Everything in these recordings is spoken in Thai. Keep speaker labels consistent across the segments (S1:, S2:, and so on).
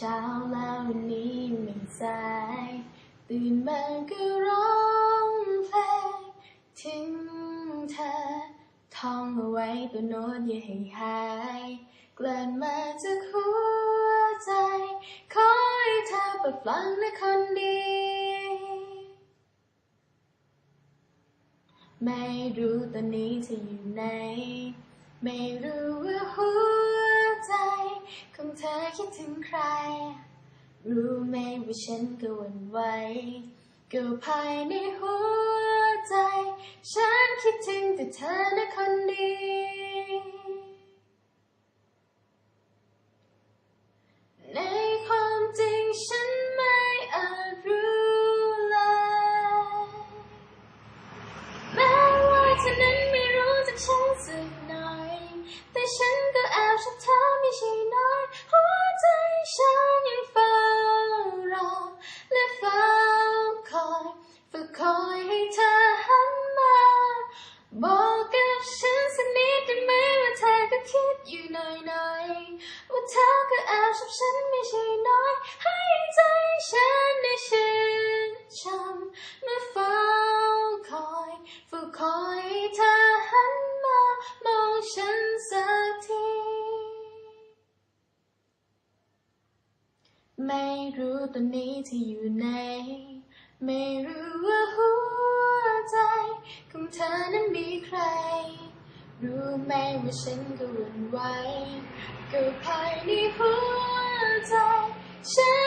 S1: เช้าแล้ววันนี้ไม่สาย ตื่นมาก็ร้องเพลงถึงเธอ ท่องเอาไว้ตัวโน้ตอย่าให้หายกลั่นมาจากหัวใจ ขอให้เธอเปิดฟังนะคนดี ไม่รู้ตอนนี้เธออยู่ไหน ไม่รู้ว่าหัว ของเธอคิดถึงใคร รู้ไหมว่าฉันก็หวั่นไหวก็ภายในหัวใจ ฉันคิดถึงแต่เธอนะคนดี ฉันก็แอบชอบเธอไม่ใช่น้อย หัวใจฉันยังเฝ้ารอและเฝ้าคอยฝึกคอยให้เธอหันมา บอกกับฉันสักนิดได้ไหมว่าเธอก็คิดอยู่หน่อยๆว่าเธอก็แอบชอบฉันไม่ใช่น้อย ให้ใจฉัน รู้ตอนนี้เธออยู่ไหน ไม่รู้ว่าหัวใจของเธอนั้นมีใคร รู้ไหมว่าฉันก็หวั่นไหวก็ภายในหัวใจฉัน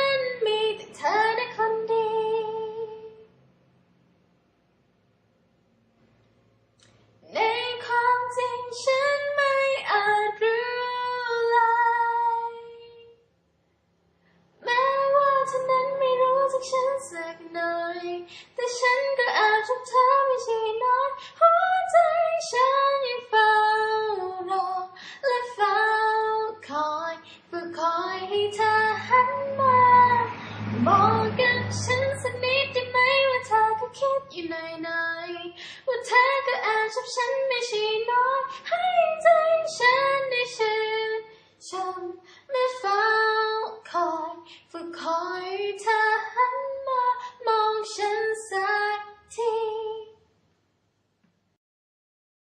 S1: ักหน่อย แต่ฉันก็แอบชอบเธอไม่ใช่น้อยหัวใจฉันยังเฝ้ารอและเฝ้าคอยฝึกคอยให้เธอหันมาบอกกับฉันสักนิดได้ไหมว่าเธอก็คิดอยู่หน่อยๆว่าเธอก็แอบชอบฉันไม่ใช่น้อย